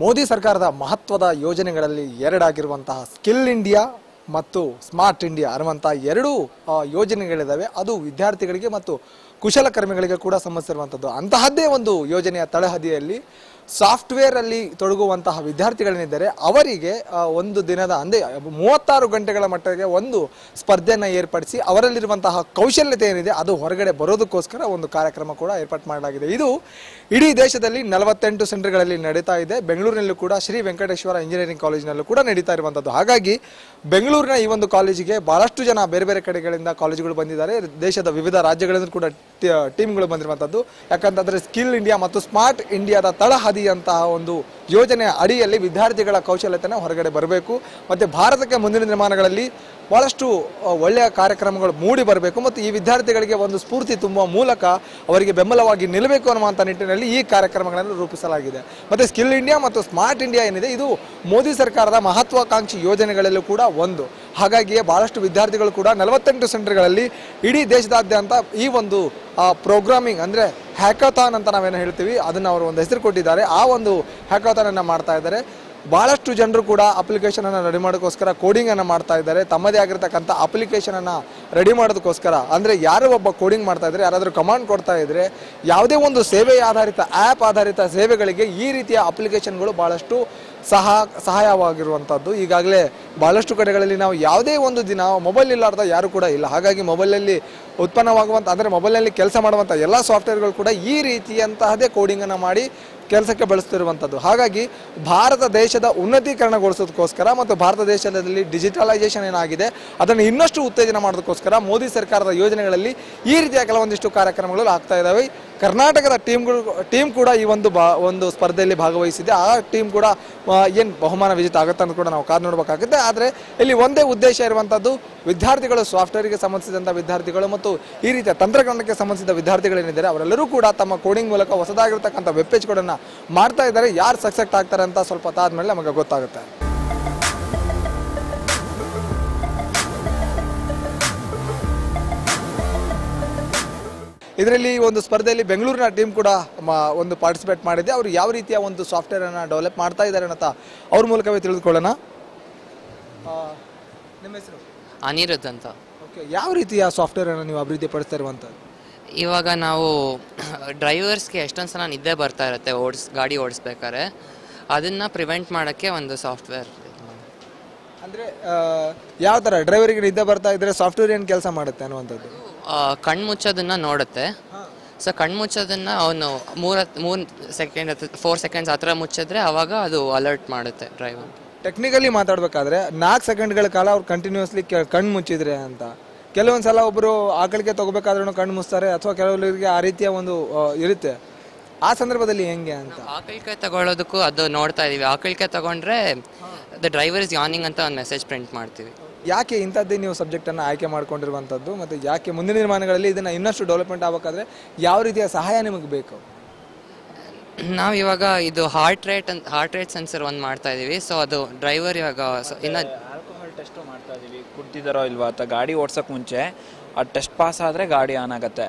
ಮೋದಿ ಸರ್ಕಾರದ ಮಹತ್ವದ ಯೋಜನೆಗಳಲ್ಲಿ ಎರಡಾಗಿರುವಂತಹ ಸ್ಕಿಲ್ ಇಂಡಿಯಾ ಮತ್ತು ಸ್ಮಾರ್ಟ್ ಇಂಡಿಯಾ ಅನ್ನುವಂಥ ಎರಡೂ ಯೋಜನೆಗಳಿದ್ದಾವೆ ಅದು ವಿದ್ಯಾರ್ಥಿಗಳಿಗೆ ಮತ್ತು ಕುಶಲಕರ್ಮಿಗಳಿಗೆ ಕೂಡ ಸಂಬಂಧಿಸಿರುವಂಥದ್ದು. ಅಂತಹದ್ದೇ ಒಂದು ಯೋಜನೆಯ ತಳಹದಿಯಲ್ಲಿ ಸಾಫ್ಟ್ವೇರ್ ಅಲ್ಲಿ ತೊಡಗುವಂತಹ ವಿದ್ಯಾರ್ಥಿಗಳೇನಿದ್ದಾರೆ, ಅವರಿಗೆ ಒಂದು ದಿನದ ಅಂದರೆ ಮೂವತ್ತಾರು ಗಂಟೆಗಳ ಮಟ್ಟಿಗೆ ಒಂದು ಸ್ಪರ್ಧೆಯನ್ನು ಏರ್ಪಡಿಸಿ ಅವರಲ್ಲಿರುವಂತಹ ಕೌಶಲ್ಯತೆ ಏನಿದೆ ಅದು ಹೊರಗಡೆ ಬರೋದಕ್ಕೋಸ್ಕರ ಒಂದು ಕಾರ್ಯಕ್ರಮ ಕೂಡ ಏರ್ಪಾಟ್ ಮಾಡಲಾಗಿದೆ. ಇದು ಇಡೀ ದೇಶದಲ್ಲಿ ನಲವತ್ತೆಂಟು ಸೆಂಟರ್ಗಳಲ್ಲಿ ನಡೀತಾ ಇದೆ. ಬೆಂಗಳೂರಿನಲ್ಲೂ ಕೂಡ ಶ್ರೀ ವೆಂಕಟೇಶ್ವರ ಇಂಜಿನಿಯರಿಂಗ್ ಕಾಲೇಜಿನಲ್ಲೂ ಕೂಡ ನಡೀತಾ ಇರುವಂಥದ್ದು ಹಾಗಾಗಿ ಬೆಂಗಳೂರಿನ ಈ ಒಂದು ಕಾಲೇಜಿಗೆ ಬಹಳಷ್ಟು ಜನ ಬೇರೆ ಬೇರೆ ಕಡೆಗಳಿಂದ ಕಾಲೇಜುಗಳು ಬಂದಿದ್ದಾರೆ. ದೇಶದ ವಿವಿಧ ರಾಜ್ಯಗಳಿಂದ ಕೂಡ ಟೀಮ್ಗಳು ಬಂದಿರುವಂಥದ್ದು ಯಾಕಂತಂದರೆ ಸ್ಕಿಲ್ ಇಂಡಿಯಾ ಮತ್ತು ಸ್ಮಾರ್ಟ್ ಇಂಡಿಯಾದ ತಳಹದಿಯಂತಹ ಒಂದು ಯೋಜನೆಯ ಅಡಿಯಲ್ಲಿ ವಿದ್ಯಾರ್ಥಿಗಳ ಕೌಶಲ್ಯತೆನ ಹೊರಗಡೆ ಬರಬೇಕು. ಮತ್ತು ಭಾರತಕ್ಕೆ ಮುಂದಿನ ದಿನಮಾನಗಳಲ್ಲಿ ಬಹಳಷ್ಟು ಆ, ಒಳ್ಳೆಯ ಕಾರ್ಯಕ್ರಮಗಳು ಮೂಡಿ ಬರಬೇಕು ಮತ್ತು ಈ ವಿದ್ಯಾರ್ಥಿಗಳಿಗೆ ಒಂದು ಸ್ಫೂರ್ತಿ ತುಂಬುವ ಮೂಲಕ ಅವರಿಗೆ ಬೆಂಬಲವಾಗಿ ನಿಲ್ಲಬೇಕು ಅನ್ನುವಂಥ ನಿಟ್ಟಿನಲ್ಲಿ ಈ ಕಾರ್ಯಕ್ರಮಗಳನ್ನು ರೂಪಿಸಲಾಗಿದೆ. ಮತ್ತು ಸ್ಕಿಲ್ ಇಂಡಿಯಾ ಮತ್ತು ಸ್ಮಾರ್ಟ್ ಇಂಡಿಯಾ ಏನಿದೆ ಇದು ಮೋದಿ ಸರ್ಕಾರದ ಮಹತ್ವಾಕಾಂಕ್ಷಿ ಯೋಜನೆಗಳಲ್ಲೂ ಕೂಡ ಒಂದು. ಹಾಗಾಗಿಯೇ ಭಾಳಷ್ಟು ವಿದ್ಯಾರ್ಥಿಗಳು ಕೂಡ ನಲವತ್ತೆಂಟು ಸೆಂಟರ್ಗಳಲ್ಲಿ ಇಡೀ ದೇಶದಾದ್ಯಂತ ಈ ಒಂದು ಪ್ರೋಗ್ರಾಮಿಂಗ್ ಅಂದರೆ ಹ್ಯಾಕಥಾನ್ ಅಂತ ನಾವೇನು ಹೇಳ್ತೀವಿ ಅದನ್ನು ಅವರು ಒಂದು ಹೆಸರು ಕೊಟ್ಟಿದ್ದಾರೆ. ಆ ಒಂದು ಹ್ಯಾಕಥಾನನ್ನು ಮಾಡ್ತಾ ಇದ್ದಾರೆ. ಬಹಳಷ್ಟು ಜನರು ಕೂಡ ಅಪ್ಲಿಕೇಶನ್ ಅನ್ನು ರೆಡಿ ಮಾಡೋಕ್ಕೋಸ್ಕರ ಕೋಡಿಂಗ್ ಅನ್ನು ಮಾಡ್ತಾ ಇದ್ದಾರೆ. ತಮ್ಮದೇ ಆಗಿರ್ತಕ್ಕಂಥ ಅಪ್ಲಿಕೇಶನ್ ಅನ್ನ ರೆಡಿ ಮಾಡೋದಕ್ಕೋಸ್ಕರ. ಅಂದ್ರೆ ಯಾರು ಒಬ್ಬ ಕೋಡಿಂಗ್ ಮಾಡ್ತಾ ಇದ್ರೆ, ಯಾರಾದರೂ ಕಮಾಂಡ್ ಕೊಡ್ತಾ ಇದ್ರೆ, ಯಾವುದೇ ಒಂದು ಸೇವೆ ಆಧಾರಿತ ಆ್ಯಪ್ ಆಧಾರಿತ ಸೇವೆಗಳಿಗೆ ಈ ರೀತಿಯ ಅಪ್ಲಿಕೇಶನ್ಗಳು ಬಹಳಷ್ಟು ಸಹ ಸಹಾಯವಾಗಿರುವಂಥದ್ದು ಈಗಾಗಲೇ ಬಹಳಷ್ಟು ಕಡೆಗಳಲ್ಲಿ ನಾವು ಯಾವುದೇ ಒಂದು ದಿನ ಮೊಬೈಲ್ ಇಲ್ಲಾರ್ದ ಯಾರು ಕೂಡ ಇಲ್ಲ. ಹಾಗಾಗಿ ಮೊಬೈಲಲ್ಲಿ ಉತ್ಪನ್ನವಾಗುವಂಥ ಅಂದರೆ ಮೊಬೈಲ್ನಲ್ಲಿ ಕೆಲಸ ಮಾಡುವಂಥ ಎಲ್ಲ ಸಾಫ್ಟ್ವೇರ್ಗಳು ಕೂಡ ಈ ರೀತಿಯಂತಹದೇ ಕೋಡಿಂಗನ್ನು ಮಾಡಿ ಕೆಲಸಕ್ಕೆ ಬಳಸ್ತಿರುವಂಥದ್ದು. ಹಾಗಾಗಿ ಭಾರತ ದೇಶದ ಉನ್ನತೀಕರಣಗೊಳಿಸೋದಕ್ಕೋಸ್ಕರ ಮತ್ತು ಭಾರತ ದೇಶದಲ್ಲಿ ಡಿಜಿಟಲೈಸೇಷನ್ ಏನಾಗಿದೆ, ಅದನ್ನು ಇನ್ನಷ್ಟು ಉತ್ತೇಜನ ಮಾಡೋದಕ್ಕೋಸ್ಕರ ಮೋದಿ ಸರ್ಕಾರದ ಯೋಜನೆಗಳಲ್ಲಿ ಈ ರೀತಿಯ ಕೆಲವೊಂದಿಷ್ಟು ಕಾರ್ಯಕ್ರಮಗಳು ಆಗ್ತಾ ಇದ್ದಾವೆ. ಕರ್ನಾಟಕದ ಟೀಮ್ಗಳು ಟೀಮ್ ಕೂಡ ಈ ಒಂದು ಬಾ, ಒಂದು ಸ್ಪರ್ಧೆಯಲ್ಲಿ ಭಾಗವಹಿಸಿದೆ. ಆ ಟೀಮ್ ಕೂಡ ಏನು ಬಹುಮಾನ ವಿಜೇತ ಆಗುತ್ತೆ ಅಂತ ಕೂಡ ನಾವು ಕಾದು ನೋಡಬೇಕಾಗುತ್ತೆ. ಆದರೆ ಇಲ್ಲಿ ಒಂದೇ ಉದ್ದೇಶ ಇರುವಂಥದ್ದು ವಿದ್ಯಾರ್ಥಿಗಳು ಸಾಫ್ಟ್ವೇರ್ಗೆ ಸಂಬಂಧಿಸಿದಂಥ ವಿದ್ಯಾರ್ಥಿಗಳು ಮತ್ತು ಈ ರೀತಿಯ ತಂತ್ರಜ್ಞಾನಕ್ಕೆ ಸಂಬಂಧಿಸಿದ ವಿದ್ಯಾರ್ಥಿಗಳೇನಿದ್ದಾರೆ ಅವರೆಲ್ಲರೂ ಕೂಡ ತಮ್ಮ ಕೋಡಿಂಗ್ ಮೂಲಕ ಹೊಸದಾಗಿರ್ತಕ್ಕಂಥ ವೆಬ್ ಪೇಜ್ಗಳನ್ನು ಮಾಡ್ತಾ ಇದ್ದಾರೆ. ಯಾರು ಸಕ್ಸೆಕ್ಟ್ ಆಗ್ತಾರೆ ಅಂತ ಸ್ವಲ್ಪ ಹೊತ್ತಾದ್ಮೇಲೆ ನಮಗೆ ಗೊತ್ತಾಗುತ್ತೆ. ಇದರಲ್ಲಿ ಒಂದು ಸ್ಪರ್ಧೆಯಲ್ಲಿ ಬೆಂಗಳೂರಿನ ಟೀಮ್ ಕೂಡ ಒಂದು ಪಾರ್ಟಿಸಿಪೇಟ್ ಮಾಡಿದೆ. ಅವರು ಯಾವ ರೀತಿಯ ಒಂದು ಸಾಫ್ಟ್ವೇರ್ ಅನ್ನ ಡೆವಲಪ್ ಮಾಡ್ತಾ ಇದ್ದಾರೆ ಅಂತ ಅವ್ರ ಮೂಲಕವೇ ತಿಳಿದುಕೊಳ್ಳೋಣ. ನಿಮ್ಮ ಹೆಸರು? ಅನಿರುದ್ಧ ಅಂತ. ಓಕೆ ಯಾವ ರೀತಿಯ ಸಾಫ್ಟ್ವೇರ್ ಅನ್ನು ನೀವು ಅಭಿವೃದ್ಧಿ ಪಡಿಸ್ತಾ ಇರುವಂಥದ್ದು? ಇವಾಗ ನಾವು ಡ್ರೈವರ್ಸ್ಗೆ ಎಷ್ಟೊಂದು ಸಲ ನಿದ್ದೆ ಬರ್ತಾ ಇರುತ್ತೆ ಓಡಿಸ್ ಗಾಡಿ ಓಡಿಸ್ಬೇಕಾದ್ರೆ. ಅದನ್ನು ಪ್ರಿವೆಂಟ್ ಮಾಡೋಕ್ಕೆ ಒಂದು ಸಾಫ್ಟ್ವೇರ್ ಅಂದರೆ ಯಾವ ಥರ ಡ್ರೈವರಿಗೆ ನಿದ್ದೆ ಬರ್ತಾ ಇದ್ದರೆ ಸಾಫ್ಟ್ವೇರ್ ಏನು ಕೆಲಸ ಮಾಡುತ್ತೆ ಅನ್ನುವಂಥದ್ದು? ಕಣ್ಣು ಮುಚ್ಚೋದನ್ನ ನೋಡುತ್ತೆ. ಸೊ ಕಣ್ಣು ಮುಚ್ಚೋದನ್ನ ಅವನು ಮೂರ ಮೂರು ಸೆಕೆಂಡ್ ಫೋರ್ ಸೆಕೆಂಡ್ಸ್ ಹತ್ರ ಥರ ಮುಚ್ಚಿದ್ರೆ ಅವಾಗ ಅದು ಅಲರ್ಟ್ ಮಾಡುತ್ತೆ ಡ್ರೈವರ್ ಟೆಕ್ನಿಕಲಿ ಮಾತಾಡ್ಬೇಕಾದ್ರೆ ನಾಲ್ಕು ಸೆಕೆಂಡ್ಗಳ ಕಾಲ ಅವ್ರು ಕಂಟಿನ್ಯೂಸ್ಲಿ ಕಣ್ಣು ಮುಚ್ಚಿದ್ರೆ ಅಂತ. ಕೆಲವೊಂದು ಸಲ ಒಬ್ಬರು ಆಕಳಿಗೆ ತಗೋಬೇಕಾದ್ರೂ ಕಣ್ಣು ಮುಚ್ತಾರೆ ಅಥವಾ ಕೆಲವರಿಗೆ ಆ ರೀತಿಯ ಒಂದು ಇರುತ್ತೆ. ಆ ಸಂದರ್ಭದಲ್ಲಿ ಹೆಂಗೆ ಅಂತ? ಆಕಳಿಕೆ ತಗೊಳ್ಳೋದಕ್ಕೂ ಅದು ನೋಡ್ತಾ ಇದೀವಿ. ಆಕಳಿಕೆ ತಗೊಂಡ್ರೆ ದ ಡ್ರೈವರ್ ಇಸ್ ಯಾನಿಂಗ್ ಅಂತ ಒಂದು ಮೆಸೇಜ್ ಪ್ರಿಂಟ್ ಮಾಡ್ತೀವಿ. ಯಾಕೆ ಇಂಥದ್ದೇ ನೀವು ಸಬ್ಜೆಕ್ಟನ್ನು ಆಯ್ಕೆ ಮಾಡ್ಕೊಂಡಿರುವಂಥದ್ದು ಮತ್ತು ಯಾಕೆ ಮುಂದಿನ ನಿರ್ಮಾಣಗಳಲ್ಲಿ ಇದನ್ನು ಇನ್ನಷ್ಟು ಡೆವಲಪ್ಮೆಂಟ್ ಆಗಬೇಕಾದ್ರೆ ಯಾವ ರೀತಿಯ ಸಹಾಯ ನಿಮಗೆ ಬೇಕು? ನಾವು ಇವಾಗ ಇದು ಹಾರ್ಟ್ ರೇಟ್ ಅಂತ ಹಾರ್ಟ್ ರೇಟ್ ಸೆನ್ಸರ್ ಒಂದು ಮಾಡ್ತಾ ಇದ್ದೀವಿ ಸೊ ಅದು ಡ್ರೈವರ್ ಇವಾಗ ಇನ್ನು ಆಲ್ಕೋಹಾಲ್ ಟೆಸ್ಟು ಮಾಡ್ತಾ ಇದ್ದೀವಿ ಕುಡ್ದಿದ್ದಾರೋ ಇಲ್ವಾ ಅಥವಾ ಗಾಡಿ ಓಡ್ಸೋಕೆ ಮುಂಚೆ ಆ ಟೆಸ್ಟ್ ಪಾಸ್ ಆದರೆ ಗಾಡಿ ಆನ್ ಆಗುತ್ತೆ.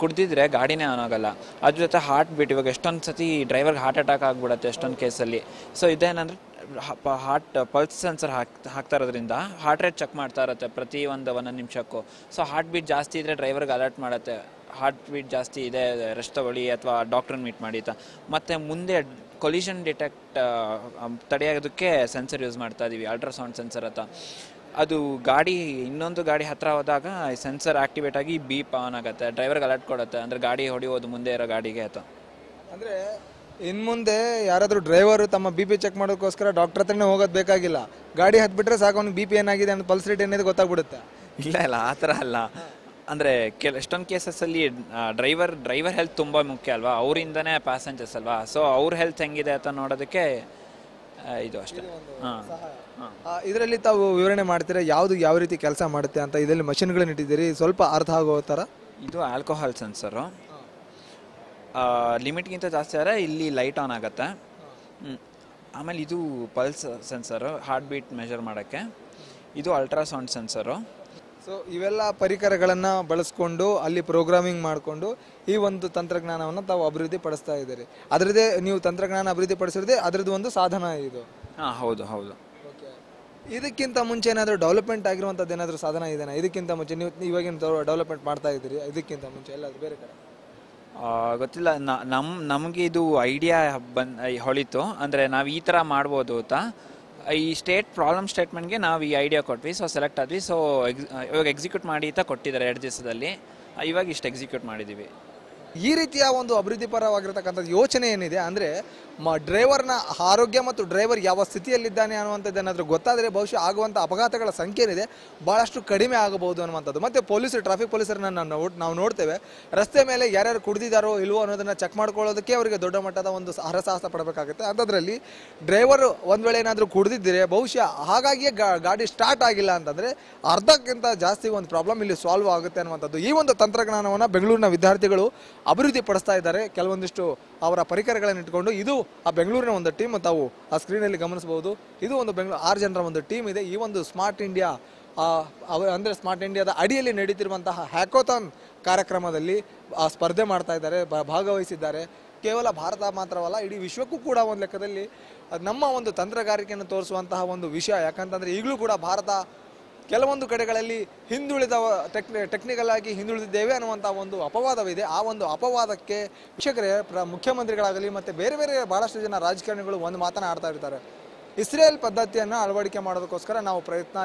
ಕುಡ್ದಿದ್ರೆ ಗಾಡಿನೇ ಆನ್ ಆಗಲ್ಲ. ಅದ್ರ ಜೊತೆ ಹಾರ್ಟ್ ಬೀಟ್ ಇವಾಗ ಎಷ್ಟೊಂದು ಸತಿ ಡ್ರೈವರ್ಗೆ ಹಾರ್ಟ್ ಅಟ್ಯಾಕ್ ಆಗಿಬಿಡುತ್ತೆ ಎಷ್ಟೊಂದು ಕೇಸಲ್ಲಿ ಸೊ ಇದೇನಂದ್ರೆ ಹಾರ್ಟ್ ಪಲ್ಸ್ ಸೆನ್ಸರ್ ಹಾಕ್ ಹಾಕ್ತಾ ಇರೋದ್ರಿಂದ ಹಾರ್ಟ್ ರೇಟ್ ಚೆಕ್ ಮಾಡ್ತಾ ಇರುತ್ತೆ ಪ್ರತಿ ಒಂದು ಒಂದೊಂದು ನಿಮಿಷಕ್ಕೂ. ಸೊ ಹಾರ್ಟ್ ಬೀಟ್ ಜಾಸ್ತಿ ಇದ್ದರೆ ಡ್ರೈವರ್ಗೆ ಅಲರ್ಟ್ ಮಾಡುತ್ತೆ. ಹಾರ್ಟ್ ಬೀಟ್ ಜಾಸ್ತಿ ಇದೆ ರೆಸ್ಟ್ ತಗೊಳ್ಳಿ ಅಥವಾ ಡಾಕ್ಟ್ರನ್ನ ಮೀಟ್ ಮಾಡಿ ಮತ್ತು ಮುಂದೆ ಕೊಲಿಷನ್ ಡಿಟೆಕ್ಟ್ ತಡೆಯೋದಕ್ಕೆ ಸೆನ್ಸರ್ ಯೂಸ್ ಮಾಡ್ತಾ ಇದ್ದೀವಿ ಅಲ್ಟ್ರಾಸೌಂಡ್ ಸೆನ್ಸರ್ ಅಂತ. ಅದು ಗಾಡಿ, ಇನ್ನೊಂದು ಗಾಡಿ ಹತ್ತಿರ ಹೋದಾಗ ಸೆನ್ಸರ್ ಆಕ್ಟಿವೇಟ್ ಆಗಿ ಬೀಪ್ ಆನ್ ಆಗುತ್ತೆ ಡ್ರೈವರ್ಗೆ ಅಲರ್ಟ್ ಕೊಡುತ್ತೆ, ಅಂದರೆ ಗಾಡಿ ಹೊಡೆಯೋದು ಮುಂದೆ ಇರೋ ಗಾಡಿಗೆ ಅಂತ. ಅಂದರೆ ಇನ್ನು ಮುಂದೆ ಯಾರಾದರೂ ಡ್ರೈವರು ತಮ್ಮ ಬಿ ಪಿ ಚೆಕ್ ಮಾಡೋಕ್ಕೋಸ್ಕರ ಡಾಕ್ಟರ್ ಹತ್ರನೇ ಹೋಗೋದು ಬೇಕಾಗಿಲ್ಲ. ಗಾಡಿ ಹತ್ಬಿಟ್ರೆ ಸಾಕು ಅವ್ನಿಗೆ ಬಿ ಪಿ ಏನಾಗಿದೆ ಅಂತ ಪಲ್ಸ್ ರೇಟ್ ಏನಿದೆ ಗೊತ್ತಾಗ್ಬಿಡುತ್ತೆ. ಇಲ್ಲ ಇಲ್ಲ ಆ ಥರ ಅಲ್ಲ. ಅಂದರೆ ಕೆಲ ಎಷ್ಟೊಂದು ಕೇಸಸ್ಸಲ್ಲಿ ಡ್ರೈವರ್ ಡ್ರೈವರ್ ಹೆಲ್ತ್ ತುಂಬ ಮುಖ್ಯ ಅಲ್ವಾ? ಅವರಿಂದನೇ ಪ್ಯಾಸೆಂಜರ್ಸ್ ಅಲ್ವಾ? ಸೊ ಅವ್ರ ಹೆಲ್ತ್ ಹೆಂಗಿದೆ ಅಂತ ನೋಡೋದಕ್ಕೆ ಇದು ಅಷ್ಟೇ. ಹಾಂ ಇದರಲ್ಲಿ ತಾವು ವಿವರಣೆ ಮಾಡ್ತೀರಾ? ಯಾವುದು ಯಾವ ರೀತಿ ಕೆಲಸ ಮಾಡುತ್ತೆ ಅಂತ? ಇದರಲ್ಲಿ ಮಷಿನ್ಗಳನ್ನ ಇಟ್ಟಿದ್ದೀರಿ ಸ್ವಲ್ಪ ಅರ್ಥ ಆಗೋ ಥರ? ಇದು ಆಲ್ಕೋಹಾಲ್ ಸೆನ್ಸರು ಲಿಮಿಟ್ಗಿಂತ ಜಾಸ್ತಿ ಆದರೆ ಇಲ್ಲಿ ಲೈಟ್ ಆನ್ ಆಗುತ್ತೆ. ಆಮೇಲೆ ಇದು pulse sensor heart beat measure ಮಾಡೋಕ್ಕೆ. ಇದು ಅಲ್ಟ್ರಾಸೌಂಡ್ ಸೆನ್ಸರು. ಸೊ ಇವೆಲ್ಲ ಪರಿಕರಗಳನ್ನು ಬಳಸ್ಕೊಂಡು ಅಲ್ಲಿ ಪ್ರೋಗ್ರಾಮಿಂಗ್ ಮಾಡಿಕೊಂಡು ಈ ಒಂದು ತಂತ್ರಜ್ಞಾನವನ್ನು ತಾವು ಅಭಿವೃದ್ಧಿ ಪಡಿಸ್ತಾ ಇದ್ದೀರಿ. ಅದರದೇ ನೀವು ತಂತ್ರಜ್ಞಾನ ಅಭಿವೃದ್ಧಿ ಪಡಿಸಿರದೆ ಅದರದ್ದು ಒಂದು ಸಾಧನ ಇದು. ಹಾಂ ಹೌದು ಹೌದು. ಇದಕ್ಕಿಂತ ಮುಂಚೆ ಏನಾದರೂ ಡೆವಲಪ್ಮೆಂಟ್ ಆಗಿರುವಂಥದ್ದು ಏನಾದರೂ ಸಾಧನ ಇದೆಯಾ ಇದಕ್ಕಿಂತ ಮುಂಚೆ ನೀವು ಇವಾಗಿನ ಡೆವಲಪ್ಮೆಂಟ್ ಮಾಡ್ತಾ ಇದ್ದೀರಿ ಇದಕ್ಕಿಂತ ಮುಂಚೆ ಎಲ್ಲಾದರೂ ಬೇರೆ ಕಡೆ? ಗೊತ್ತಿಲ್ಲ. ನ- ನಮ್, ನಮಗೆ ಇದು ಐಡಿಯಾ ಬಂದ್ ಹೊಳಿತು. ಅಂದರೆ ನಾವು ಈ ಥರ ಮಾಡ್ಬೋದು ಅಂತ. ಈ ಸ್ಟೇಟ್ ಪ್ರಾಬ್ಲಮ್ ಸ್ಟೇಟ್ಮೆಂಟ್ಗೆ ನಾವು ಈ ಐಡಿಯಾ ಕೊಟ್ವಿ. ಸೊ ಸೆಲೆಕ್ಟ್ ಆದ್ವಿ. ಸೊ ಇವಾಗ ಎಕ್ಸಿಕ್ಯೂಟ್ ಮಾಡಿ ಅಂತ ಕೊಟ್ಟಿದ್ದಾರೆ ಎರಡು ದಿವಸದಲ್ಲಿ. ಇವಾಗ ಇಷ್ಟು ಎಕ್ಸಿಕ್ಯೂಟ್ ಮಾಡಿದ್ದೀವಿ ಈ ರೀತಿಯ ಒಂದು ಅಭಿವೃದ್ಧಿ ಪರವಾಗಿರ್ತಕ್ಕಂಥ ಯೋಚನೆ ಏನಿದೆ ಅಂದರೆ, ಮ, ಡ್ರೈವರ್ನ ಆರೋಗ್ಯ ಮತ್ತು ಡ್ರೈವರ್ ಯಾವ ಸ್ಥಿತಿಯಲ್ಲಿದ್ದಾನೆ ಅನ್ನುವಂಥದ್ದು ಏನಾದರೂ ಗೊತ್ತಾದರೆ ಬಹುಶಃ ಆಗುವಂಥ ಅಪಘಾತಗಳ ಸಂಖ್ಯೆ ಏನಿದೆ ಭಾಳಷ್ಟು ಕಡಿಮೆ ಆಗಬಹುದು ಅನ್ನುವಂಥದ್ದು. ಮತ್ತು ಪೊಲೀಸರು, ಟ್ರಾಫಿಕ್ ಪೊಲೀಸರನ್ನ ನಾವು ನಾವು ನೋಡ್ತೇವೆ, ರಸ್ತೆ ಮೇಲೆ ಯಾರ್ಯಾರು ಕುಡಿದಿದ್ದಾರೋ ಇಲ್ವೋ ಅನ್ನೋದನ್ನು ಚೆಕ್ ಮಾಡ್ಕೊಳ್ಳೋದಕ್ಕೆ ಅವರಿಗೆ ದೊಡ್ಡ ಮಟ್ಟದ ಒಂದು ಹರಸಾಹಸ ಪಡಬೇಕಾಗುತ್ತೆ. ಅಂಥದ್ರಲ್ಲಿ ಡ್ರೈವರು ಒಂದು ವೇಳೆ ಏನಾದರೂ ಕುಡಿದಿದ್ದರೆ ಬಹುಶಃ ಹಾಗಾಗಿಯೇ ಗಾಡಿ ಸ್ಟಾರ್ಟ್ ಆಗಿಲ್ಲ ಅಂತಂದರೆ ಅರ್ಧಕ್ಕಿಂತ ಜಾಸ್ತಿ ಒಂದು ಪ್ರಾಬ್ಲಮ್ ಇಲ್ಲಿ ಸಾಲ್ವ್ ಆಗುತ್ತೆ ಅನ್ನುವಂಥದ್ದು. ಈ ಒಂದು ತಂತ್ರಜ್ಞಾನವನ್ನು ಬೆಂಗಳೂರಿನ ವಿದ್ಯಾರ್ಥಿಗಳು ಅಭಿವೃದ್ಧಿ ಪಡಿಸ್ತಾ ಇದ್ದಾರೆ. ಕೆಲವೊಂದಿಷ್ಟು ಅವರ ಪರಿಕರಗಳನ್ನು ಇಟ್ಕೊಂಡು ಇದು ಆ ಬೆಂಗಳೂರಿನ ಒಂದು ಟೀಮ್ ತಾವು ಆ ಸ್ಕ್ರೀನಲ್ಲಿ ಗಮನಿಸಬಹುದು. ಇದು ಒಂದು ಬೆಂಗಳೂರು ಆರು ಜನರ ಒಂದು ಟೀಮ್ ಇದೆ. ಈ ಒಂದು ಸ್ಮಾರ್ಟ್ ಇಂಡಿಯಾ ಅಂದರೆ ಸ್ಮಾರ್ಟ್ ಇಂಡಿಯಾದ ಅಡಿಯಲ್ಲಿ ನಡೀತಿರುವಂತಹ ಹ್ಯಾಕೋಥಾನ್ ಕಾರ್ಯಕ್ರಮದಲ್ಲಿ ಸ್ಪರ್ಧೆ ಮಾಡ್ತಾ ಇದ್ದಾರೆ ಭಾಗವಹಿಸಿದ್ದಾರೆ. ಕೇವಲ ಭಾರತ ಮಾತ್ರವಲ್ಲ, ಇಡೀ ವಿಶ್ವಕ್ಕೂ ಕೂಡ ಒಂದು ಲೆಕ್ಕದಲ್ಲಿ ನಮ್ಮ ಒಂದು ತಂತ್ರಗಾರಿಕೆಯನ್ನು ತೋರಿಸುವಂತಹ ಒಂದು ವಿಷಯ. ಯಾಕಂತಂದರೆ ಈಗಲೂ ಕೂಡ ಭಾರತ ಕೆಲವೊಂದು ಕಡೆಗಳಲ್ಲಿ ಹಿಂದುಳಿದ ಟೆಕ್ ಟೆಕ್ನಿಕಲ್ ಆಗಿ ಹಿಂದುಳಿದಿದ್ದೇವೆ ಅನ್ನುವಂಥ ಒಂದು ಅಪವಾದವಿದೆ. ಆ ಒಂದು ಅಪವಾದಕ್ಕೆ ವೀಕ್ಷಕರೇ, ಪ್ರ, ಮುಖ್ಯಮಂತ್ರಿಗಳಾಗಲಿ ಮತ್ತು ಬೇರೆ ಬೇರೆ ಭಾಳಷ್ಟು ಜನ ರಾಜಕಾರಣಿಗಳು ಒಂದು ಮಾತನ್ನು ಆಡ್ತಾ ಇರ್ತಾರೆ. ಇಸ್ರೇಲ್ ಪದ್ಧತಿಯನ್ನು ಅಳವಡಿಕೆ ಮಾಡೋದಕ್ಕೋಸ್ಕರ ನಾವು ಪ್ರಯತ್ನ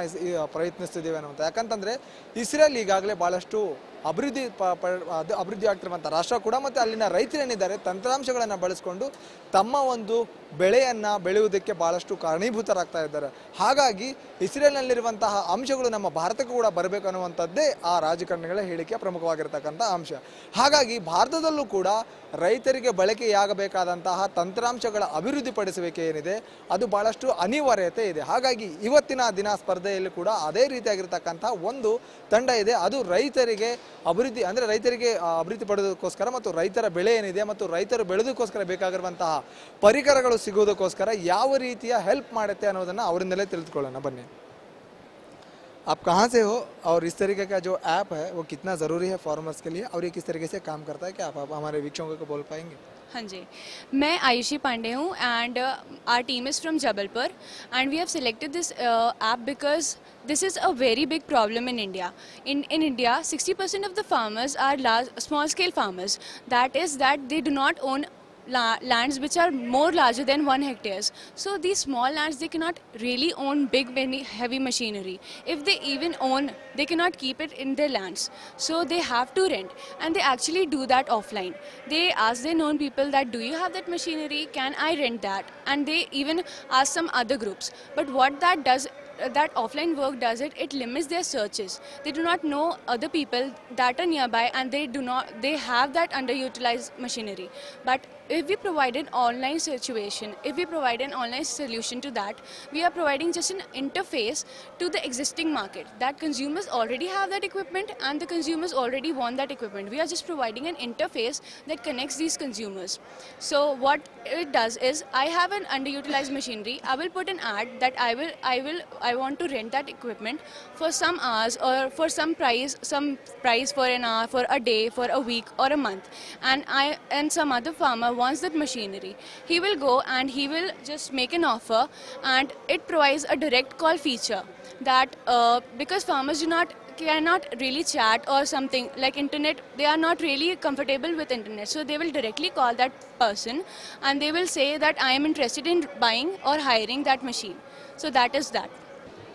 ಪ್ರಯತ್ನಿಸ್ತಿದ್ದೀವಿ ಅನ್ನುವಂಥ. ಯಾಕಂತಂದರೆ ಇಸ್ರೇಲ್ ಈಗಾಗಲೇ ಭಾಳಷ್ಟು ಅಭಿವೃದ್ಧಿ ಪ ಅದು ಅಭಿವೃದ್ಧಿ ಆಗ್ತಿರುವಂಥ ರಾಷ್ಟ್ರ ಕೂಡ ಮತ್ತು ಅಲ್ಲಿನ ರೈತರೇನಿದ್ದಾರೆ, ತಂತ್ರಾಂಶಗಳನ್ನು ಬಳಸಿಕೊಂಡು ತಮ್ಮ ಒಂದು ಬೆಳೆಯನ್ನು ಬೆಳೆಯುವುದಕ್ಕೆ ಭಾಳಷ್ಟು ಕಾರಣೀಭೂತರಾಗ್ತಾ ಇದ್ದಾರೆ. ಹಾಗಾಗಿ ಇಸ್ರೇಲ್ನಲ್ಲಿರುವಂತಹ ಅಂಶಗಳು ನಮ್ಮ ಭಾರತಕ್ಕೂ ಕೂಡ ಬರಬೇಕು ಅನ್ನುವಂಥದ್ದೇ ಆ ರಾಜಕಾರಣಿಗಳ ಹೇಳಿಕೆ, ಪ್ರಮುಖವಾಗಿರ್ತಕ್ಕಂಥ ಅಂಶ. ಹಾಗಾಗಿ ಭಾರತದಲ್ಲೂ ಕೂಡ ರೈತರಿಗೆ ಬಳಕೆಯಾಗಬೇಕಾದಂತಹ ತಂತ್ರಾಂಶಗಳ ಅಭಿವೃದ್ಧಿಪಡಿಸುವಿಕೆ ಏನಿದೆ, ಅದು ಭಾಳಷ್ಟು ಅನಿವಾರ್ಯತೆ ಇದೆ. ಹಾಗಾಗಿ ಇವತ್ತಿನ ದಿನ ಸ್ಪರ್ಧೆಯಲ್ಲಿ ಕೂಡ ಅದೇ ರೀತಿಯಾಗಿರ್ತಕ್ಕಂಥ ಒಂದು ತಂಡ ಇದೆ. ಅದು ರೈತರಿಗೆ ಅಭಿವೃದ್ಧಿ ಅಂದರೆ ರೈತರಿಗೆ ಆ, ಅಭಿವೃದ್ಧಿ ಪಡೆಯೋದಕ್ಕೋಸ್ಕರ ಮತ್ತು ರೈತರ ಬೆಳೆ ಏನಿದೆ ಮತ್ತು ರೈತರು ಬೆಳೆದಕ್ಕೋಸ್ಕರ ಬೇಕಾಗಿರುವಂತಹ ಪರಿಕರಗಳು ಸಿಗೋದಕ್ಕೋಸ್ಕರ ಯಾವ ರೀತಿಯ ಹೆಲ್ಪ್ ಮಾಡುತ್ತೆ ಅನ್ನೋದನ್ನು ಅವರಿಂದಲೇ ತಿಳಿದುಕೊಳ್ಳೋಣ ಬನ್ನಿ आप कहाँ से हो और इस तरीके का जो ऐप है वो कितना ज़रूरी है फार्मर्स के लिए और ये किस तरीके से काम करता है क्या आप, आप हमारे वीक्षकों को बोल पाएंगे हाँ जी मैं आयुषी पांडे हूँ and our team is from Jabalpur and we have selected this app because this is a very big problem in India. In, in India, 60% of the farmers are large, small scale farmers. That is that they do not own la- lands which are more larger than one hectares. So these small lands they cannot really own big, heavy machinery. If they even own, they cannot keep it in their lands. So they have to rent, and they actually do that offline. They ask their known people that, do you have that machinery? Can I rent that? And they even ask some other groups. But what that does that offline work does it it limits their searches. They do not know other people that are nearby and they do not they have that underutilized machinery. But if we provide an online situation if we provide an online solution to that we are providing just an interface to the existing market that consumers already have that equipment and the consumers already want that equipment. We are just providing an interface that connects these consumers. So what it does is i have an underutilized machinery. I will put an ad that i will i will i want to rent that equipment for some hours or for some price some price for an hour for a day for a week or a month. And i and some other farmer wants that machinery. He will go and he will just make an offer and it provides a direct call feature that uh, because farmers do not cannot really chat or something like internet they are not really comfortable with internet. So they will directly call that person and they will say that i am interested in buying or hiring that machine. So that is that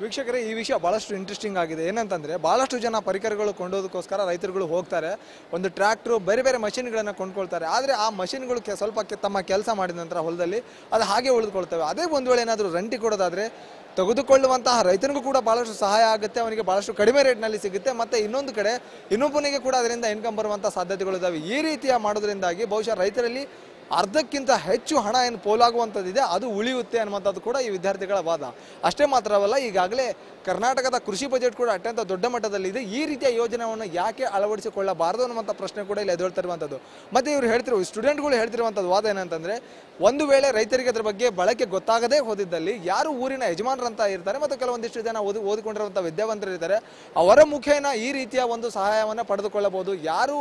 ವೀಕ್ಷಕರೇ, ಈ ವಿಷಯ ಭಾಳಷ್ಟು interesting ಆಗಿದೆ. ಏನಂತಂದರೆ ಭಾಳಷ್ಟು ಜನ ಪರಿಕರಗಳು ಕೊಂಡೋದಕ್ಕೋಸ್ಕರ ರೈತರುಗಳು ಹೋಗ್ತಾರೆ. ಒಂದು ಟ್ರ್ಯಾಕ್ಟ್ರು ಬೇರೆ ಬೇರೆ ಮಷಿನ್ಗಳನ್ನು ಕೊಂಡ್ಕೊಳ್ತಾರೆ. ಆದರೆ ಆ ಮಷಿನ್ಗಳು ಕೆ, ಸ್ವಲ್ಪ ತಮ್ಮ ಕೆಲಸ ಮಾಡಿದ ನಂತರ ಹೊಲದಲ್ಲಿ ಅದು ಹಾಗೆ ಉಳಿದುಕೊಳ್ತವೆ. ಅದೇ ಒಂದು ವೇಳೆ ಏನಾದರೂ ರೆಂಟಿ ಕೊಡೋದಾದರೆ, ತೆಗೆದುಕೊಳ್ಳುವಂತಹ ರೈತನಿಗೂ ಕೂಡ ಭಾಳಷ್ಟು ಸಹಾಯ ಆಗುತ್ತೆ. ಅವನಿಗೆ ಭಾಳಷ್ಟು ಕಡಿಮೆ ರೇಟ್ನಲ್ಲಿ ಸಿಗುತ್ತೆ. ಮತ್ತು ಇನ್ನೊಂದು ಕಡೆ, ಇನ್ನೊಬ್ಬನಿಗೆ ಕೂಡ ಅದರಿಂದ ಇನ್ಕಮ್ ಬರುವಂಥ ಸಾಧ್ಯತೆಗಳಿದ್ದಾವೆ ಈ ರೀತಿಯ ಮಾಡೋದ್ರಿಂದಾಗಿ ಬಹುಶಃ ರೈತರಲ್ಲಿ ಅರ್ಧಕ್ಕಿಂತ ಹೆಚ್ಚು ಹಣ ಏನು ಪೋಲಾಗುವಂಥದ್ದಿದೆ, ಅದು ಉಳಿಯುತ್ತೆ ಅನ್ನುವಂಥದ್ದು ಕೂಡ ಈ ವಿದ್ಯಾರ್ಥಿಗಳ ವಾದ. ಅಷ್ಟೇ ಮಾತ್ರವಲ್ಲ, ಈಗಾಗಲೇ ಕರ್ನಾಟಕದ ಕೃಷಿ ಬಜೆಟ್ ಕೂಡ ಅತ್ಯಂತ ದೊಡ್ಡ ಮಟ್ಟದಲ್ಲಿದೆ. ಈ ರೀತಿಯ ಯೋಜನೆಯನ್ನು ಯಾಕೆ ಅಳವಡಿಸಿಕೊಳ್ಳಬಾರದು ಅನ್ನುವಂಥ ಪ್ರಶ್ನೆ ಕೂಡ ಇಲ್ಲಿ ಎದುರ್ತಿರುವಂಥದ್ದು ಮತ್ತೆ ಇವರು ಹೇಳ್ತಿರೋ ಸ್ಟೂಡೆಂಟ್ಗಳು ಹೇಳ್ತಿರುವಂಥದ್ದು ವಾದ ಏನಂತಂದ್ರೆ, ಒಂದು ವೇಳೆ ರೈತರಿಗೆ ಅದರ ಬಗ್ಗೆ ಬಳಕೆ ಗೊತ್ತಾಗದೇ ಹೋದಿದ್ದಲ್ಲಿ ಯಾರು ಊರಿನ ಯಜಮಾನರಂತ ಇರ್ತಾರೆ ಮತ್ತು ಕೆಲವೊಂದಿಷ್ಟು ಜನ ಓದಿ, ಓದಿಕೊಂಡಿರುವಂಥ ವಿದ್ಯಾವಂತರು ಇರ್ತಾರೆ, ಅವರ ಮುಖೇನ ಈ ರೀತಿಯ ಒಂದು ಸಹಾಯವನ್ನು ಪಡೆದುಕೊಳ್ಳಬಹುದು. ಯಾರು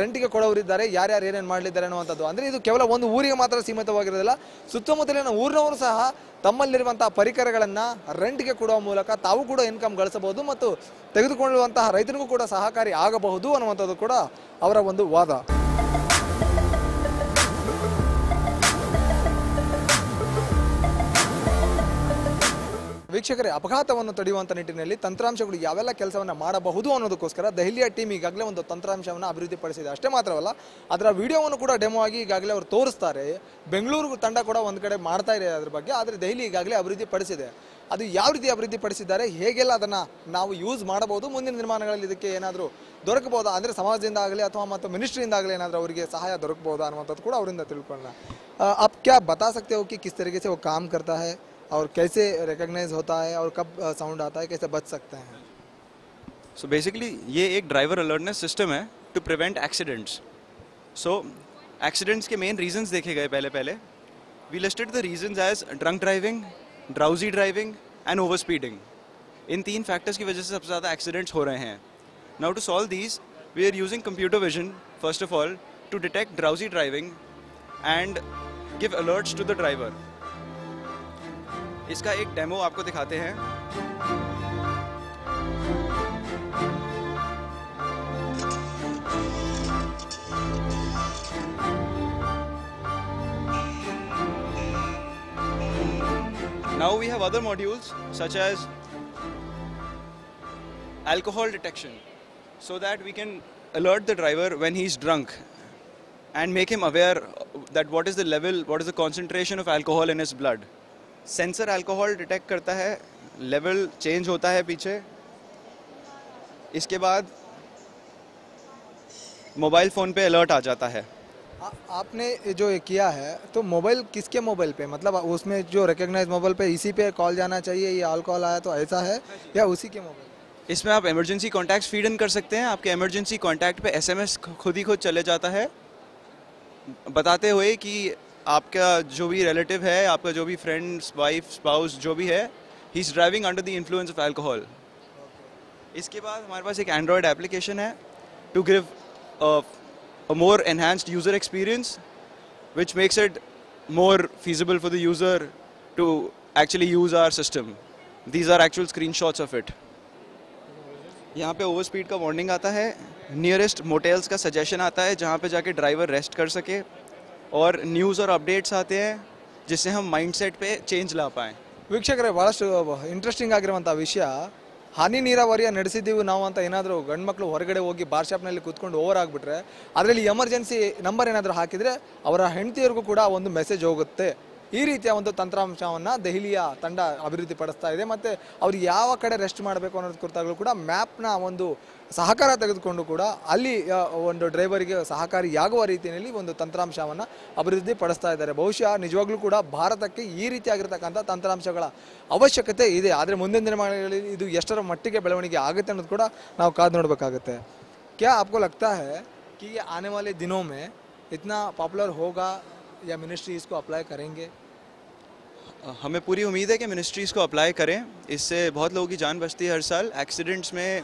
ರೆಂಟಿಗೆ ಕೊಡೋರಿದ್ದಾರೆ ಯಾರ್ಯಾರು ಏನೇನು ಮಾಡಲಿದ್ದಾರೆ ಅನ್ನುವಂಥದ್ದು. ಅಂದರೆ ಇದು ಕೇವಲ ಒಂದು ಊರಿಗೆ ಮಾತ್ರ ಸೀಮಿತವಾಗಿರೋದಿಲ್ಲ, ಸುತ್ತಮುತ್ತಲಿನ ಊರಿನವರು ಸಹ ತಮ್ಮಲ್ಲಿರುವಂತಹ ಪರಿಕರಗಳನ್ನು ರೆಂಟ್ಗೆ ಕೊಡುವ ಮೂಲಕ ತಾವು ಕೂಡ ಇನ್ಕಮ್ ಗಳಿಸಬಹುದು ಮತ್ತು ತೆಗೆದುಕೊಳ್ಳುವಂತಹ ರೈತರಿಗೂ ಕೂಡ ಸಹಕಾರಿ ಆಗಬಹುದು ಅನ್ನುವಂಥದ್ದು ಕೂಡ ಅವರ ಒಂದು ವಾದ. ವೀಕ್ಷಕರೇ ಅಪಘಾತವನ್ನು ತಡೆಯುವಂಥ ನಿಟ್ಟಿನಲ್ಲಿ ತಂತ್ರಾಂಶಗಳು ಯಾವೆಲ್ಲ ಕೆಲಸವನ್ನು ಮಾಡಬಹುದು ಅನ್ನೋದಕ್ಕೋಸ್ಕರ ದೆಹಲಿಯ ಟೀಮ್ ಈಗಾಗಲೇ ಒಂದು ತಂತ್ರಾಂಶವನ್ನು ಅಭಿವೃದ್ಧಿಪಡಿಸಿದೆ ಅಷ್ಟೇ ಮಾತ್ರವಲ್ಲ ಅದರ ವಿಡಿಯೋವನ್ನು ಕೂಡ ಡೆಮೋ ಆಗಿ ಈಗಾಗಲೇ ಅವರು ತೋರಿಸ್ತಾರೆ ಬೆಂಗಳೂರು ತಂಡ ಕೂಡ ಒಂದು ಕಡೆ ಮಾಡ್ತಾ ಇದೆ ಅದ್ರ ಬಗ್ಗೆ ಆದರೆ ದೆಹಲಿ ಈಗಾಗಲೇ ಅಭಿವೃದ್ಧಿಪಡಿಸಿದೆ ಅದು ಯಾವ ರೀತಿ ಅಭಿವೃದ್ಧಿಪಡಿಸಿದ್ದಾರೆ ಹೇಗೆಲ್ಲ ಅದನ್ನು ನಾವು ಯೂಸ್ ಮಾಡಬಹುದು ಮುಂದಿನ ನಿರ್ಮಾಣಗಳಲ್ಲಿ ಇದಕ್ಕೆ ಏನಾದರೂ ದೊರಕಬಹುದಾ ಅಂದರೆ ಸಮಾಜದಿಂದ ಆಗಲಿ ಅಥವಾ ಮತ್ತು ಮಿನಿಸ್ಟ್ರಿಯಿಂದ ಆಗಲಿ ಏನಾದರೂ ಅವರಿಗೆ ಸಹಾಯ ದೊರಕಬಹುದಾ ಅನ್ನುವಂಥದ್ದು ಕೂಡ ಅವರಿಂದ ತಿಳ್ಕೊಳ್ಳೋಣ आप क्या बता सकते हो कि किस तरीके से वो काम करता है और कैसे रिकग्नाइज होता है और कब साउंड आता है, कैसे बच सकते हैं? सो so बेसिकली ये एक ड्राइवर अलर्टनेस सिस्टम है to prevent accidents so accidents के मेन रीजंस देखे गए पहले पहले. We listed the reasons as drunk driving drowsy driving and over speeding इन तीन फैक्टर्स की वजह से सबसे ज़्यादा एक्सीडेंट्स हो रहे हैं. Now to solve these we are using computer vision first of all to detect drowsy driving and give alerts to the driver इसका एक डेमो आपको दिखाते हैं Now we have other modules such as alcohol detection so that we can alert the driver when he's drunk and make him aware that what is the level, what is the concentration of alcohol in his blood. Sensor alcohol detect करता है level change होता है पीछे। इसके बाद mobile phone पे alert आ जाता है। आ, आपने जो किया है तो मोबाइल किसके मोबाइल पे? मतलब उसमें जो रिकग्नाइज मोबाइल पे इसी पे कॉल जाना चाहिए या अल्कोहल आया तो ऐसा है या उसी के मोबाइल इसमें आप इमरजेंसी कॉन्टैक्ट्स फ़ीड इन कर सकते हैं। आपके इमरजेंसी कॉन्टैक्ट पे एसएमएस खुद ही खुद चले जाता है। बताते हुए कि आपका जो भी रिलेटिव है आपका जो भी फ्रेंड वाइफ स्पाउस जो भी है he is driving under the influence of alcohol इसके बाद हमारे पास एक एंड्रॉयड एप्लीकेशन है to give more more user experience which makes it more more for the user to actually use our system these are actual screenshots of it यहाँ पे over speed का warning आता है. नियरेस्ट मोटेल्स का suggestion आता है जहाँ पे जाके ड्राइवर रेस्ट कर सके. और न्यूज़ और अपडेट्स आते हैं जिससे हम माइंडसेट पे चेंज ला पाएँ ವೀಕ್ಷಕರೇ ಭಾಳಷ್ಟು ಇಂಟ್ರೆಸ್ಟಿಂಗ್ ಆಗಿರುವಂಥ ವಿಷಯ ಹನಿ ನೀರಾವರಿಯ ನಡೆಸಿದ್ದೀವಿ ನಾವು ಅಂತ ಏನಾದರೂ ಗಂಡು ಮಕ್ಕಳು ಹೊರಗಡೆ ಹೋಗಿ ಬಾರ್ ಶಾಪ್ನಲ್ಲಿ ಕೂತ್ಕೊಂಡು ಓವರ್ ಆಗಿಬಿಟ್ರೆ ಅದರಲ್ಲಿ ಎಮರ್ಜೆನ್ಸಿ ನಂಬರ್ ಏನಾದರೂ ಹಾಕಿದರೆ ಅವರ ಹೆಂಡತಿಯರಿಗೂ ಕೂಡ ಒಂದು ಮೆಸೇಜ್ ಹೋಗುತ್ತೆ ಈ ರೀತಿಯ ಒಂದು ತಂತ್ರಾಂಶವನ್ನು ದೆಹಲಿಯ ತಂಡ ಅಭಿವೃದ್ಧಿ ಪಡಿಸ್ತಾ ಇದೆ ಮತ್ತು ಅವ್ರು ಯಾವ ಕಡೆ ರೆಸ್ಟ್ ಮಾಡಬೇಕು ಅನ್ನೋದು ಕುರಿತಾಗಲೂ ಕೂಡ ಮ್ಯಾಪ್ನ ಒಂದು ಸಹಕಾರ ತೆಗೆದುಕೊಂಡು ಕೂಡ ಅಲ್ಲಿ ಆ, ಒಂದು ಡ್ರೈವರಿಗೆ ಸಹಕಾರಿಯಾಗುವ ರೀತಿಯಲ್ಲಿ ಒಂದು ತಂತ್ರಾಂಶವನ್ನು ಅಭಿವೃದ್ಧಿ ಪಡಿಸ್ತಾ ಇದ್ದಾರೆ ಬಹುಶಃ ನಿಜವಾಗ್ಲೂ ಕೂಡ ಭಾರತಕ್ಕೆ ಈ ರೀತಿಯಾಗಿರ್ತಕ್ಕಂಥ ತಂತ್ರಾಂಶಗಳ ಅವಶ್ಯಕತೆ ಇದೆ ಆದರೆ ಮುಂದಿನ ದಿನಮಾನಗಳಲ್ಲಿ ಇದು ಎಷ್ಟರ ಮಟ್ಟಿಗೆ ಬೆಳವಣಿಗೆ ಆಗುತ್ತೆ ಅನ್ನೋದು ಕೂಡ ನಾವು ಕಾದು ನೋಡಬೇಕಾಗುತ್ತೆ क्या आपको लगता है कि ये आने वाले दिनों में इतना पॉपुलर होगा या मिनिस्ट्री इसको अप्लाई करेंगे हमें पूरी उम्मीद है कि मिनिस्ट्रीज़ को अप्लाई करें। इससे बहुत लोगों की जान बचती है हर साल। एक्सीडेंट्स में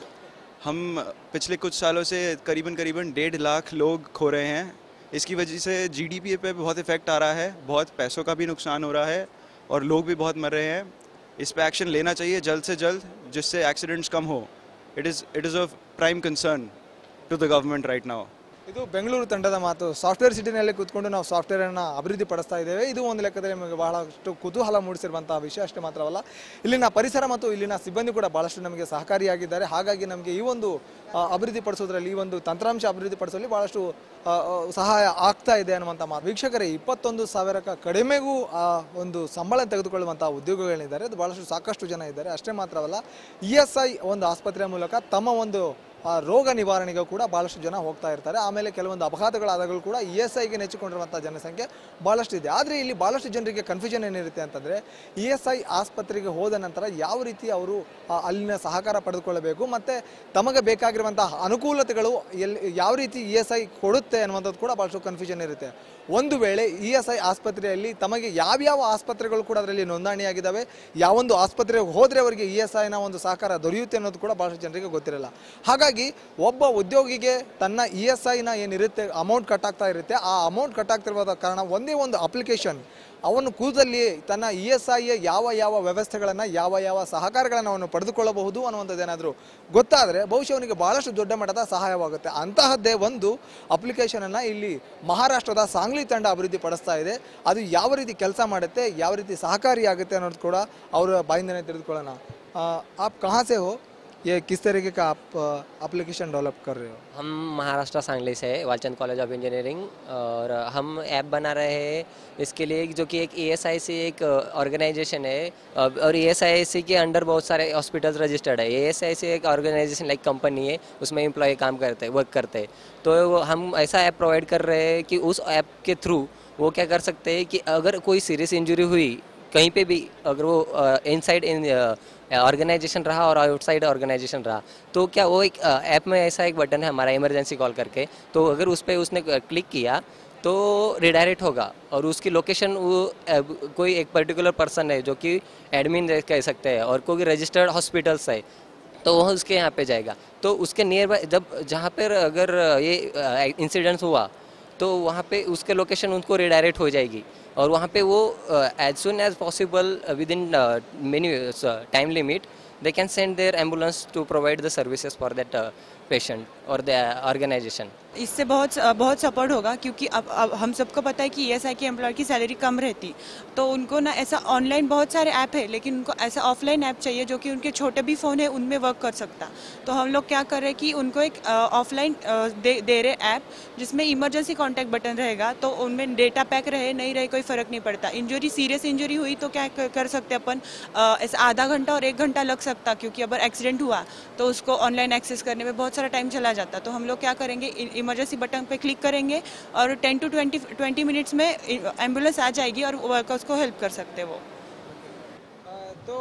हम पिछले कुछ सालों से करीबन करीबन डेढ़ लाख लोग खो रहे हैं। इसकी वजह से जीडीपी पे बहुत इफ़ेक्ट आ रहा है। बहुत पैसों का भी नुकसान हो रहा है और लोग भी बहुत मर रहे हैं। इस पर एक्शन लेना चाहिए जल्द से जल्द, जिससे एक्सीडेंट्स कम हो। It is it is of prime concern to the government right now ಇದು ಬೆಂಗಳೂರು ತಂಡದ ಮಾತು. ಸಾಫ್ಟ್ವೇರ್ ಸಿಟಿನಲ್ಲಿ ಕೂತ್ಕೊಂಡು ನಾವು ಸಾಫ್ಟ್ವೇರನ್ನು ಅಭಿವೃದ್ಧಿ ಪಡಿಸ್ತಾ ಇದ್ದೇವೆ. ಇದು ಒಂದು ಲೆಕ್ಕದಲ್ಲಿ ನಮಗೆ ಬಹಳಷ್ಟು ಕುತೂಹಲ ಮೂಡಿಸಿರುವಂತಹ ವಿಷಯ, ಅಷ್ಟೇ ಮಾತ್ರವಲ್ಲ, ಇಲ್ಲಿನ ಪರಿಸರ ಮತ್ತು ಇಲ್ಲಿನ ಸಿಬ್ಬಂದಿ ಕೂಡ ಬಹಳಷ್ಟು ನಮಗೆ ಸಹಕಾರಿಯಾಗಿದ್ದಾರೆ. ಹಾಗಾಗಿ ನಮಗೆ ಈ ಒಂದು ಅಭಿವೃದ್ಧಿ ಪಡಿಸೋದ್ರಲ್ಲಿ, ಈ ಒಂದು ತಂತ್ರಾಂಶ ಅಭಿವೃದ್ಧಿ ಪಡಿಸೋಲ್ಲಿ ಬಹಳಷ್ಟು ಸಹಾಯ ಆಗ್ತಾ ಇದೆ ಅನ್ನುವಂಥ ಮಾತು. ವೀಕ್ಷಕರೇ, ಇಪ್ಪತ್ತೊಂದು ಸಾವಿರಕ್ಕೆ ಕಡಿಮೆಗೂ ಒಂದು ಸಂಬಳ ತೆಗೆದುಕೊಳ್ಳುವಂಥ ಉದ್ಯೋಗಗಳಿದ್ದಾರೆ. ಅದು ಬಹಳಷ್ಟು ಸಾಕಷ್ಟು ಜನ ಇದ್ದಾರೆ. ಅಷ್ಟೇ ಮಾತ್ರವಲ್ಲ, ಇ ಒಂದು ಆಸ್ಪತ್ರೆಯ ಮೂಲಕ ತಮ್ಮ ಒಂದು ರೋಗ ನಿವಾರಣೆಗೂ ಕೂಡ ಭಾಳಷ್ಟು ಜನ ಹೋಗ್ತಾ ಇರ್ತಾರೆ. ಆಮೇಲೆ ಕೆಲವೊಂದು ಅಪಘಾತಗಳಾದಾಗಲೂ ಕೂಡ ಇ ಎಸ್ ಐಗೆ ನೆಚ್ಚಿಕೊಂಡಿರುವಂಥ ಜನಸಂಖ್ಯೆ ಭಾಳಷ್ಟು ಇದೆ ಆದರೆ ಇಲ್ಲಿ ಭಾಳಷ್ಟು ಜನರಿಗೆ ಕನ್ಫ್ಯೂಷನ್ ಏನಿರುತ್ತೆ ಅಂತಂದರೆ, ಇ ಎಸ್ ಐ ಆಸ್ಪತ್ರೆಗೆ ಹೋದ ನಂತರ ಯಾವ ರೀತಿ ಅವರು ಅಲ್ಲಿನ ಸಹಕಾರ ಪಡೆದುಕೊಳ್ಳಬೇಕು ಮತ್ತು ತಮಗೆ ಬೇಕಾಗಿರುವಂಥ ಅನುಕೂಲತೆಗಳು ಎಲ್ಲಿ, ಯಾವ ರೀತಿ ಇ ಎಸ್ ಐ ಕೊಡುತ್ತೆ ಅನ್ನುವಂಥದ್ದು ಕೂಡ ಭಾಳಷ್ಟು ಕನ್ಫ್ಯೂಷನ್ ಇರುತ್ತೆ. ಒಂದು ವೇಳೆ ಇ ಎಸ್ ಐ ಆಸ್ಪತ್ರೆಯಲ್ಲಿ ತಮಗೆ ಯಾವ್ಯಾವ ಆಸ್ಪತ್ರೆಗಳು ಕೂಡ ಅದರಲ್ಲಿ ನೋಂದಣಿಯಾಗಿದ್ದಾವೆ, ಯಾವೊಂದು ಆಸ್ಪತ್ರೆಗೆ ಹೋದರೆ ಅವರಿಗೆ ಇ ಎಸ್ ಐನ ಒಂದು ಸಹಕಾರ ದೊರೆಯುತ್ತೆ ಅನ್ನೋದು ಕೂಡ ಭಾಳಷ್ಟು ಜನರಿಗೆ ಗೊತ್ತಿರಲ್ಲ. ಹಾಗಾಗಿ ಒಬ್ಬ ಉದ್ಯೋಗಿಗೆ ತನ್ನ ಇ ಎಸ್ ಐನ ಏನಿರುತ್ತೆ ಅಮೌಂಟ್ ಕಟ್ಟಾಗ್ತಾ ಇರುತ್ತೆ, ಆ ಅಮೌಂಟ್ ಕಟ್ಟಾಗ್ತಿರುವ ಕಾರಣ ಒಂದೇ ಒಂದು ಅಪ್ಲಿಕೇಶನ್ ಅವನು ಕೂದಲಿ ತನ್ನ ಇ ಎಸ್ ಐ ಯಾವ ಯಾವ ವ್ಯವಸ್ಥೆಗಳನ್ನು, ಯಾವ ಯಾವ ಸಹಕಾರಗಳನ್ನು ಅವನು ಪಡೆದುಕೊಳ್ಳಬಹುದು ಅನ್ನುವಂಥದ್ದೇನಾದರೂ ಗೊತ್ತಾದರೆ ಬಹುಶಃ ಅವನಿಗೆ ಭಾಳಷ್ಟು ದೊಡ್ಡ ಮಟ್ಟದ ಸಹಾಯವಾಗುತ್ತೆ. ಅಂತಹದ್ದೇ ಒಂದು ಅಪ್ಲಿಕೇಶನನ್ನು ಇಲ್ಲಿ ಮಹಾರಾಷ್ಟ್ರದ ಸಾಂಗ್ಲಿ ತಂಡ ಅಭಿವೃದ್ಧಿ ಪಡಿಸ್ತಾ ಇದೆ. ಅದು ಯಾವ ರೀತಿ ಕೆಲಸ ಮಾಡುತ್ತೆ, ಯಾವ ರೀತಿ ಸಹಕಾರಿಯಾಗುತ್ತೆ ಅನ್ನೋದು ಕೂಡ ಅವರ ಬಾಯಿಂದನೇ ತಿಳಿದುಕೊಳ್ಳೋಣ. ಆಪ್ ಕಹಾಸೆ ಹೋ? ये किस तरीके का आप एप्लीकेशन डेवलप कर रहे हो? हम महाराष्ट्र सांगली से वालचंद कॉलेज ऑफ़ इंजीनियरिंग और हम ऐप बना रहे हैं। इसके लिए जो कि एक एएसआईसी एक ऑर्गेनाइजेशन है। और ए के अंडर बहुत सारे हॉस्पिटल्स रजिस्टर्ड है। एएसआईसी एक ऑर्गेनाइजेशन लाइक कंपनी है, उसमें एम्प्लॉय काम करते हैं वर्क करते हैं। तो हम ऐसा ऐप प्रोवाइड कर रहे हैं कि उस ऐप के थ्रू वो क्या कर सकते हैं कि अगर कोई सीरियस इंजरी हुई कहीं पे भी अगर वो इनसाइड इन ऑर्गेनाइजेशन रहा और आउटसाइड ऑर्गेनाइजेशन रहा तो क्या वो एक ऐप में ऐसा एक बटन है हमारा इमरजेंसी कॉल करके तो अगर उस पर उसने क्लिक किया तो रिडायरेक्ट होगा और उसकी लोकेशन वो कोई एक पर्टिकुलर पर्सन है जो कि एडमिन कह सकते हैं और कोई रजिस्टर्ड हॉस्पिटल्स है तो वह उसके यहाँ पे जाएगा। तो उसके नियर बाय जब, जहाँ पर अगर ये इंसिडेंट्स हुआ तो वहाँ पे उसके लोकेशन उनको रिडायरेक्ट हो जाएगी। और वहाँ पे वो as soon as possible within many time limit they can send their ambulance to provide the services for that patient और द ऑर्गेनाइजेशन इससे बहुत बहुत सपोर्ट होगा क्योंकि अब अब हम सबको पता है कि ई एस आई के एम्प्लॉय की सैलरी कम रहती। तो उनको ना ऐसा ऑनलाइन बहुत सारे ऐप है लेकिन उनको ऐसा ऑफलाइन ऐप चाहिए जो कि उनके छोटे भी फ़ोन है उनमें वर्क कर सकता। तो हम लोग क्या कर रहे हैं कि उनको एक ऑफलाइन दे, दे रहे ऐप जिसमें इमरजेंसी कॉन्टैक्ट बटन रहेगा तो उनमें डेटा पैक रहे नहीं रहे कोई फ़र्क नहीं पड़ता। इंजरी सीरियस इंजरी हुई तो क्या कर सकते अपन? ऐसा आधा घंटा और एक घंटा लग सकता क्योंकि अगर एक्सीडेंट हुआ तो उसको ऑनलाइन एक्सेस करने में बहुत सारा टाइम चला जाता। तो हम लोग क्या करेंगे? इमरजेंसी बटन पे क्लिक करेंगे और 10 टू 20 20 मिनट्स में एंबुलेंस आ जाएगी और वर्कर्स को हेल्प कर सकते वो। तो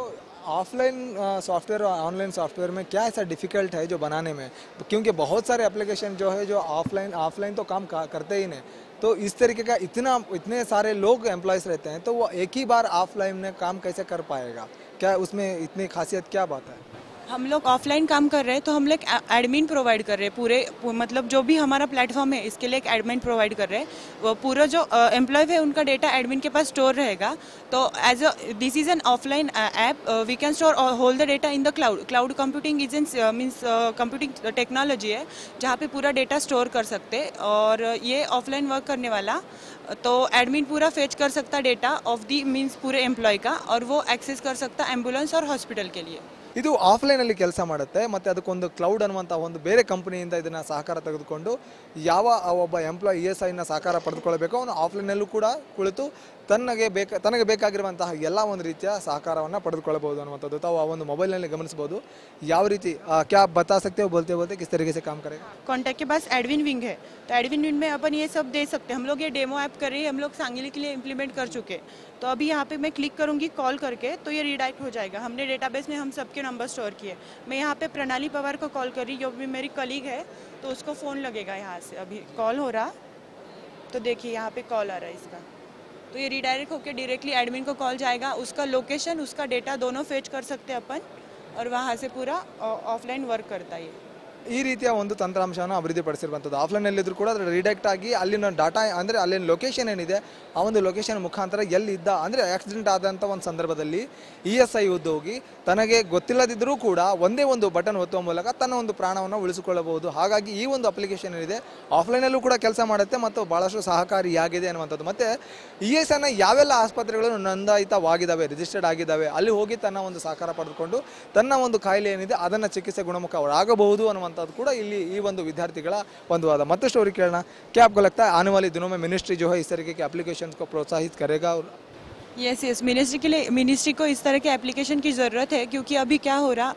ऑफलाइन सॉफ्टवेयर और ऑनलाइन सॉफ्टवेयर में क्या ऐसा डिफ़िकल्ट है जो बनाने में? क्योंकि बहुत सारे एप्लीकेशन जो है, जो ऑफलाइन ऑफलाइन तो काम करते ही नहीं। तो इस तरीके का इतना, इतने सारे लोग एम्प्लॉयज़ रहते हैं तो वो एक ही बार ऑफलाइन में काम कैसे कर पाएगा? क्या उसमें इतनी खासियत क्या बात है? हम लोग ऑफलाइन काम कर रहे हैं तो हम लोग एडमिन प्रोवाइड कर रहे हैं पूरे मतलब जो भी हमारा प्लेटफॉर्म है, इसके लिए एक एडमिन प्रोवाइड कर रहे हैं। वो पूरा जो एम्प्लॉय है, उनका डेटा एडमिन के पास स्टोर रहेगा। तो as uh this is an offline app we can store hold the data in the cloud cloud computing is in means computing technology है, जहाँ पे पूरा डेटा स्टोर कर सकते और ये ऑफलाइन वर्क करने वाला तो एडमिन पूरा फेच कर सकता डेटा ऑफ़ दी मीन्स पूरे एम्प्लॉय का, और वो एक्सेस कर सकता एंबुलेंस और हॉस्पिटल के लिए। ಇದು ಆಫ್ಲೈನಲ್ಲಿ ಕೆಲಸ ಮಾಡುತ್ತೆ, ಮತ್ತು ಅದಕ್ಕೊಂದು ಕ್ಲೌಡ್ ಅನ್ನುವಂಥ ಒಂದು ಬೇರೆ ಕಂಪ್ನಿಯಿಂದ ಇದನ್ನು ಸಹಕಾರ ತೆಗೆದುಕೊಂಡು ಯಾವ ಒಬ್ಬ ಎಂಪ್ಲಾಯ್ ಇ ಎಸ್ ಐನ ಸಹಕಾರ ಪಡೆದುಕೊಳ್ಳಬೇಕು ಅವನು ಆಫ್ಲೈನಲ್ಲೂ ಕೂಡ ಕುಳಿತು ತನಗೆ ಬೇಕ ತನಗೆ ಬೇಕಾಗಿರುವಂತಹ ಎಲ್ಲ ಒಂದು ರೀತಿಯ ಸಹಕಾರವನ್ನು ಪಡೆದುಕೊಳ್ಳಬಹುದು ಅನ್ನುವಂಥದ್ದು ತಾವು ಆ ಒಂದು ಮೊಬೈಲ್ನಲ್ಲಿ ಗಮನಿಸ್ಬೋದು ಯಾವ ರೀತಿ ಆ, ಕ್ಯಾ आप बता सकते हो बोलते बोलते किस तरीके से काम करेगा कॉन्टैक्ट के पास एडविन विंग है तो एडविन विंग में अपन ये सब दे सकते हैं हम लोग ये डेमो ऐप कर रही है हम लोग सांगली के लिए इम्प्लीमेंट कर चुके हैं तो अभी यहाँ पे मैं क्लिक करूँगी कॉल करके तो ये रिडायरेक्ट हो जाएगा हमने डेटाबेस में हम सबके नंबर स्टोर किए मैं यहाँ पे प्रणाली पवार को कॉल कर रही जो भी मेरी कलीग है तो उसको फ़ोन लगेगा यहाँ से अभी कॉल हो रहा तो देखिए यहाँ पे कॉल आ रहा है इसका तो ये रिडायरेक्ट होकर डायरेक्टली एडमिन को कॉल जाएगा। उसका लोकेशन उसका डेटा दोनों फेच कर सकते हैं अपन और वहाँ से पूरा ऑफलाइन वर्क करता है ये। ಈ ರೀತಿಯ ಒಂದು ತಂತ್ರಾಂಶವನ್ನು ಅಭಿವೃದ್ಧಿಪಡಿಸಿರುವಂಥದ್ದು. ಆಫ್ಲೈನಲ್ಲಿದ್ದರೂ ಕೂಡ ಅದರ ರಿಡೆಕ್ಟ್ ಆಗಿ ಅಲ್ಲಿನ ಡಾಟಾ ಅಂದರೆ ಅಲ್ಲಿನ ಲೊಕೇಶನ್ ಏನಿದೆ, ಆ ಒಂದು ಲೊಕೇಶನ್ ಮುಖಾಂತರ ಎಲ್ಲಿದ್ದ, ಅಂದರೆ ಆಕ್ಸಿಡೆಂಟ್ ಆದಂಥ ಒಂದು ಸಂದರ್ಭದಲ್ಲಿ ಇ ಎಸ್ ಐ ಉದ್ಯೋಗಿ ತನಗೆ ಗೊತ್ತಿಲ್ಲದಿದ್ದರೂ ಕೂಡ ಒಂದೇ ಒಂದು ಬಟನ್ ಒತ್ತುವ ಮೂಲಕ ತನ್ನ ಒಂದು ಪ್ರಾಣವನ್ನು ಉಳಿಸಿಕೊಳ್ಳಬಹುದು. ಹಾಗಾಗಿ ಈ ಒಂದು ಅಪ್ಲಿಕೇಶನ್ ಏನಿದೆ, ಆಫ್ಲೈನಲ್ಲೂ ಕೂಡ ಕೆಲಸ ಮಾಡುತ್ತೆ ಮತ್ತು ಭಾಳಷ್ಟು ಸಹಕಾರಿಯಾಗಿದೆ ಅನ್ನುವಂಥದ್ದು. ಮತ್ತು ಇ ಎಸ್ ಐನ ಯಾವೆಲ್ಲ ಆಸ್ಪತ್ರೆಗಳು ನೋಂದಾಯಿತವಾಗಿದ್ದಾವೆ ರಿಜಿಸ್ಟರ್ಡ್ ಆಗಿದ್ದಾವೆ, ಅಲ್ಲಿ ಹೋಗಿ ತನ್ನ ಒಂದು ಸಹಕಾರ ಪಡೆದುಕೊಂಡು ತನ್ನ ಒಂದು ಕಾಯಿಲೆ ಏನಿದೆ, ಅದನ್ನು ಚಿಕಿತ್ಸೆ ಗುಣಮುಖರಾಗಬಹುದು ಅನ್ನುವಂಥದ್ದು ಕೂಡ ಇಲ್ಲಿ ಈ ಒಂದು ವಿದ್ಯಾರ್ಥಿಗಳ ಒಂದು ವಾದ ಮತ್ತಷ್ಟು ಅವ್ರಿಗೆ ಕೇಳೋಣ क्या आपको लगता है आने वाले दिनों में मिनिस्ट्री जो है इस तरीके के एप्लीकेशन को प्रोत्साहित करेगा और यस यस मिनिस्ट्री के लिए मिनिस्ट्री को इस तरह के एप्लीकेशन की ज़रूरत है क्योंकि अभी क्या हो रहा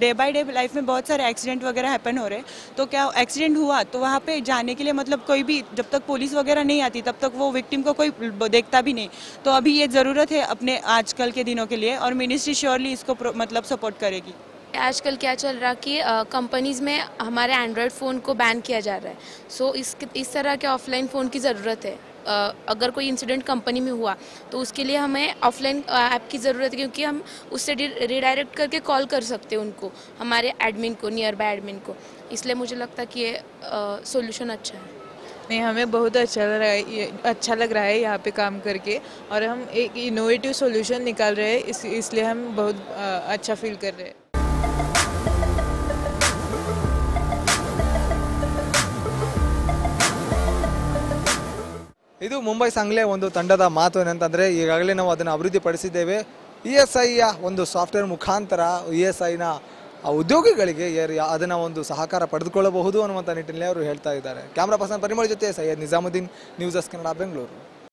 डे बाय डे लाइफ में बहुत सारे एक्सीडेंट वगैरह हैपन हो रहे हैं तो क्या एक्सीडेंट हुआ तो वहाँ पे जाने के लिए मतलब कोई भी जब तक पुलिस वगैरह नहीं आती तब तक वो विक्टिम को कोई देखता भी नहीं तो अभी ये ज़रूरत है अपने आजकल के दिनों के लिए और मिनिस्ट्री श्योरली इसको प्रो- मतलब सपोर्ट करेगी आजकल क्या चल रहा कि कंपनीज़ में हमारे एंड्रॉयड फ़ोन को बैन किया जा रहा है। सो so, इस इस तरह के ऑफलाइन फ़ोन की ज़रूरत है। अ, अगर कोई इंसिडेंट कंपनी में हुआ तो उसके लिए हमें ऑफलाइन ऐप की ज़रूरत है क्योंकि हम उससे रिडायरेक्ट करके कॉल कर सकते हैं उनको हमारे एडमिन को नियर बाय एडमिन को। इसलिए मुझे लगता है कि ये सोल्यूशन अच्छा है। नहीं हमें बहुत अच्छा लग रहा है अच्छा लग रहा है यहाँ पे काम करके और हम एक इनोवेटिव सॉल्यूशन निकाल रहे हैं इस इसलिए हम बहुत अच्छा फील कर रहे हैं। ಇದು ಮುಂಬೈ ಸಂಗ್ಲೆ ಒಂದು ತಂಡದ ಮಾತು ಏನಂತಂದರೆ, ಈಗಾಗಲೇ ನಾವು ಅದನ್ನು ಅಭಿವೃದ್ಧಿಪಡಿಸಿದ್ದೇವೆ. ಇ ಎಸ್ ಐಯ ಒಂದು ಸಾಫ್ಟ್ವೇರ್ ಮುಖಾಂತರ ಇ ಎಸ್ ಐನ ಉದ್ಯೋಗಿಗಳಿಗೆ ಅದನ್ನು ಒಂದು ಸಹಕಾರ ಪಡೆದುಕೊಳ್ಳಬಹುದು ಅನ್ನುವಂಥ ನಿಟ್ಟಿನಲ್ಲಿ ಅವರು ಹೇಳ್ತಾ ಇದ್ದಾರೆ. ಕ್ಯಾಮ್ರಾ ಪರ್ಸನ್ ಪರಿಮಳ ಜೊತೆ ಸೈಯದ್ ನಿಜಾಮುದ್ದೀನ್, ನ್ಯೂಸ್ ಕನ್ನಡ, ಬೆಂಗಳೂರು.